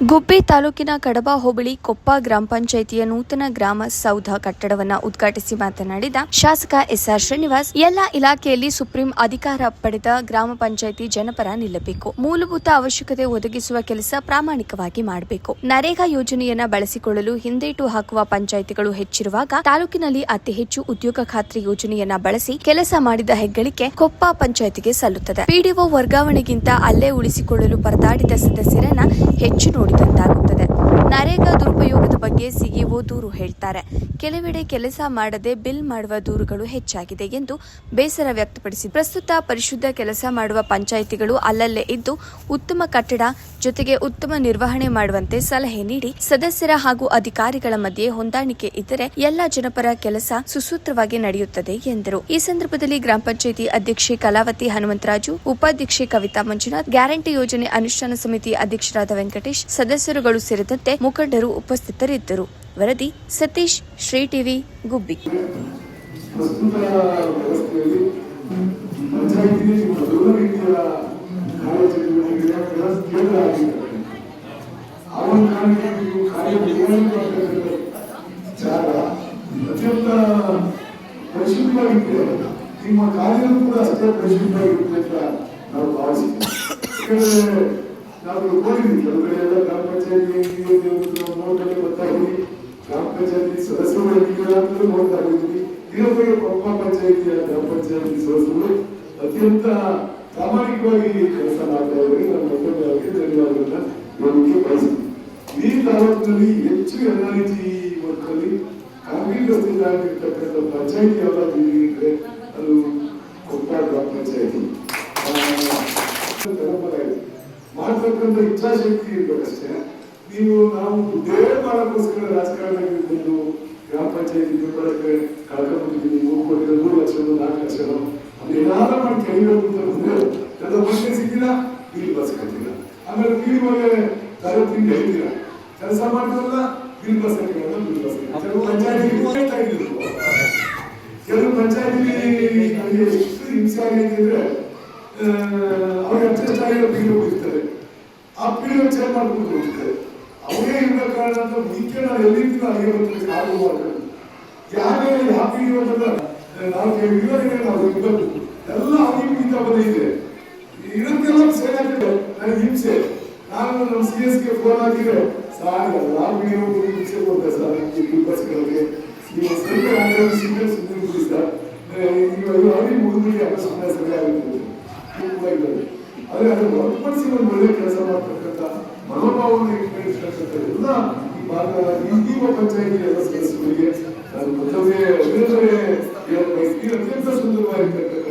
ಗುಬ್ಬಿ ತಾಲೂಕಿನ ಕಡಬ ಹೋಬಳಿ ಕೊಪ್ಪ ಗ್ರಾಮ ಪಂಚಾಯಿತಿಯ ನೂತನ ಗ್ರಾಮ ಸೌಧ ಕಟ್ಟಡವನ್ನ ಉದ್ಘಾಟಿಸಿ ಮಾತನಾಡಿದ ಶಾಸಕ ಎಸ್ಆರ್ ಶ್ರೀನಿವಾಸ್, ಎಲ್ಲ ಇಲಾಖೆಯಲ್ಲಿ ಸುಪ್ರೀಂ ಅಧಿಕಾರ ಪಡೆದ ಗ್ರಾಮ ಪಂಚಾಯಿತಿ ಜನಪರ ನಿಲ್ಲಬೇಕು. ಮೂಲಭೂತ ಅವಶ್ಯಕತೆ ಒದಗಿಸುವ ಕೆಲಸ ಪ್ರಾಮಾಣಿಕವಾಗಿ ಮಾಡಬೇಕು. ನರೇಗಾ ಯೋಜನೆಯನ್ನ ಬಳಸಿಕೊಳ್ಳಲು ಹಿಂದೇಟು ಹಾಕುವ ಪಂಚಾಯಿತಿಗಳು ಹೆಚ್ಚಿರುವಾಗ ತಾಲೂಕಿನಲ್ಲಿ ಅತಿ ಹೆಚ್ಚು ಉದ್ಯೋಗ ಖಾತ್ರಿ ಯೋಜನೆಯನ್ನ ಬಳಸಿ ಕೆಲಸ ಮಾಡಿದ ಹೆಗ್ಗಳಿಕೆ ಕೊಪ್ಪ ಪಂಚಾಯಿತಿಗೆ ಸಲ್ಲುತ್ತದೆ. ಪಿಡಿಒ ವರ್ಗಾವಣೆಗಿಂತ ಅಲ್ಲೇ ಉಳಿಸಿಕೊಳ್ಳಲು ಪರದಾಡಿದ ಸದಸ್ಯರನ್ನ ಹೆಚ್ಚು ನೋಡಿದಂತಾಗುತ್ತದೆ ನರೇಗಾ ಬಗ್ಗೆ ಸಿಇಒ ದೂರು ಹೇಳ್ತಾರೆ. ಕೆಲವೆಡೆ ಕೆಲಸ ಮಾಡದೆ ಬಿಲ್ ಮಾಡುವ ದೂರುಗಳು ಹೆಚ್ಚಾಗಿದೆ ಎಂದು ಬೇಸರ ವ್ಯಕ್ತಪಡಿಸಿ ಪ್ರಸ್ತುತ ಪರಿಶುದ್ಧ ಕೆಲಸ ಮಾಡುವ ಪಂಚಾಯಿತಿಗಳು ಅಲ್ಲಲ್ಲೇ ಇದ್ದು, ಉತ್ತಮ ಕಟ್ಟಡ ಜೊತೆಗೆ ಉತ್ತಮ ನಿರ್ವಹಣೆ ಮಾಡುವಂತೆ ಸಲಹೆ ನೀಡಿ, ಸದಸ್ಯರ ಹಾಗೂ ಅಧಿಕಾರಿಗಳ ಮಧ್ಯೆ ಹೊಂದಾಣಿಕೆ ಇದ್ದರೆ ಎಲ್ಲ ಜನಪರ ಕೆಲಸ ಸುಸೂತ್ರವಾಗಿ ನಡೆಯುತ್ತದೆ ಎಂದರು. ಈ ಸಂದರ್ಭದಲ್ಲಿ ಗ್ರಾಮ ಪಂಚಾಯಿತಿ ಅಧ್ಯಕ್ಷೆ ಕಲಾವತಿ ಹನುಮಂತರಾಜು, ಉಪಾಧ್ಯಕ್ಷೆ ಕವಿತಾ ಮಂಜುನಾಥ್, ಗ್ಯಾರಂಟಿ ಯೋಜನೆ ಅನುಷ್ಠಾನ ಸಮಿತಿ ಅಧ್ಯಕ್ಷರಾದ ವೆಂಕಟೇಶ್, ಸದಸ್ಯರುಗಳು ಸೇರಿದಂತೆ ಮುಖಂಡರು ಉಪಸ್ಥಿತರಿದ್ದರು. ವರದಿ ಸತೀಶ್, ಶ್ರೀ ಟಿವಿ, ಗುಬ್ಬಿ. ನಿಮ್ಮ ಕೂಡ ಅಷ್ಟೇ ಪ್ರಶ್ನೆ ಅಂತ ನಾವು ಭಾವಿಸಿದ್ದೀವಿ ನಾವು ನೋಡಿದ್ವಿ ಕೆಲವು ಕಡೆ ಎಲ್ಲ ಗ್ರಾಮ ಪಂಚಾಯತಿ ಗ್ರಾಮ ಪಂಚಾಯತಿ ಸದಸ್ಯರು ಅಂತಲೂ ನೋಡ್ತಾ ಇದ್ವಿ ಇನ್ನೊಬ್ಬರಿಗೆ ಕೊಪ್ಪ ಪಂಚಾಯತಿಯ ಗ್ರಾಮ ಪಂಚಾಯತಿ ಸದಸ್ಯರು ಅತ್ಯಂತ ಪ್ರಾಮಾಣಿಕವಾಗಿ ಕೆಲಸ ಮಾಡ್ತಾ ಇದ್ದಾರೆ. ನಮ್ಮ ಅವರಿಗೆ ಧನ್ಯವಾದಗಳನ್ನ ಹೇಳಲಿಕ್ಕೆ ಬಯಸ್ತೀವಿ ಈ ತಾಲೂಕಿನಲ್ಲಿ ಹೆಚ್ಚು ಎಲ್ಲ ರೀತಿ ವರ್ಕಲ್ಲಿ ಕಾಂಕ್ರೀಟ್ ರಸ್ತೆಗಳಾಗಿರ್ತಕ್ಕಂಥ ಪಂಚಾಯತಿ ಯಾವ್ದಾದ್ರು ಇದ್ರೆ ಅದು ಕೊಪ್ಪ ಗ್ರಾಮ ಪಂಚಾಯತಿ ಮಾಡ್ತಕ್ಕಂಥ ಇಚ್ಛಾಶಕ್ತಿ ಇರ್ಬೇಕಷ್ಟೇ. ನೀವು ನಾವು ಇದೇ ಮಾಡೋಕ್ಕೋಸ್ಕರ ರಾಜಕಾರಣಕ್ಕೆ ಬಂದು ಗ್ರಾಮ ಪಂಚಾಯತಿ ದುಡ್ಡೊಳಗೆ ಕಳ್ಕೊಂಡಿದ್ದೀವಿ ಮೂರು ಕೋಟಿ ಮೂರು ಲಕ್ಷ ನಾಲ್ಕು ಲಕ್ಷ ಅದೇನಾದ್ರೂ ಮಾಡಿ ಕೆಳಬೇಕು ಅಂತ ಬಂದ್ರೆ ನನ್ನ ಮನೆ ಸಿಕ್ಕಿಲ್ಲ ಬಿಲ್ ಬಸ್ ಕಟ್ಟಿಲ್ಲ ಆಮೇಲೆ ಬಿಲ್ ಮೇಲೆ ತಿಂಡಿ ಹೇಳ್ತೀರ ಕೆಲಸ ಮಾಡ್ತಾರಲ್ಲ ಬಿಲ್ ಬಸ್ ಹಾಕಿಲ್ಲ ಬಿಲ್ ಬಸ್ ಕೆಲವು ಪಂಚಾಯತಿ ಕೆಲವು ಪಂಚಾಯತಿ ನನಗೆ ಎಷ್ಟು ಹಿಂಸೆ ಆಗಿದೆ ಅಂದ್ರೆ ಅವ್ರಿಗೆ ಅಡ್ಜಸ್ಟ್ ಆಗಿರೋ ಪಿ ಇರ್ತಾರೆ ಆ ಪಿ ಚೇಂಜ್ ಮಾಡ್ಕೊಂಡು ಹೋಗ್ತಾರೆ ಅವರೇ ಇರೋ ಕಾರಣ ಅಂತ ಮುಖ್ಯ ನಾವು ಎಲ್ಲಿಂದ ಅಲ್ಲಿಗೆ ಬರ್ತೀವಿ ಆಗುವ ಮಾಡ್ಕೊಂಡು ಯಾರೇ ಹಾಕಿ ಪಿ ನಾವು ಇರೋರಿಗೆ ನಾವು ಇರ್ಬೇಕು ಎಲ್ಲ ಅವ್ರಿಗೆ ಮುಗಿತಾ ಬಂದಿದೆ ಇದಕ್ಕೆಲ್ಲ ಸೇರಾಗಿದೆ ನನಗೆ ಹಿಂಸೆ. ನಾನು ನಮ್ಮ ಸಿ ಎಸ್ಗೆ ಫೋನ್ ಹಾಕಿದ್ರೆ ಸಾರ್ ನಾವು ನೀವು ಹಿಂಸೆ ಕೊಡ್ತೆ ಸರ್ ಬಸ್ಗಳಿಗೆ ನೀವು ಸುಮ್ಮನೆ ಬಿಡಿ ಸರ್ ಇವಾಗ ಅವ್ರಿಗೆ ಮುಗಿದ್ಬಿಟ್ಟು ಎಲ್ಲ ಸಮಯ ಆದ್ರೆ ಅದು ಹೊರತುಪಡಿಸಿ ಒಂದು ಒಳ್ಳೆ ಕೆಲಸ ಮಾಡ್ತಕ್ಕಂಥ ಈ ಪಂಚಾಯತಿ ಎಲ್ಲ ಸದಸ್ಯರಿಗೆ ನಾನು ಮತ್ತೊಮ್ಮೆ ಅಭಿನಂದನೆ ಹೇಳಕ್ ಬಯಸ್ತೀನಿ ಅತ್ಯಂತ ಸುಂದರವಾಗಿರ್ತಕ್ಕಂಥ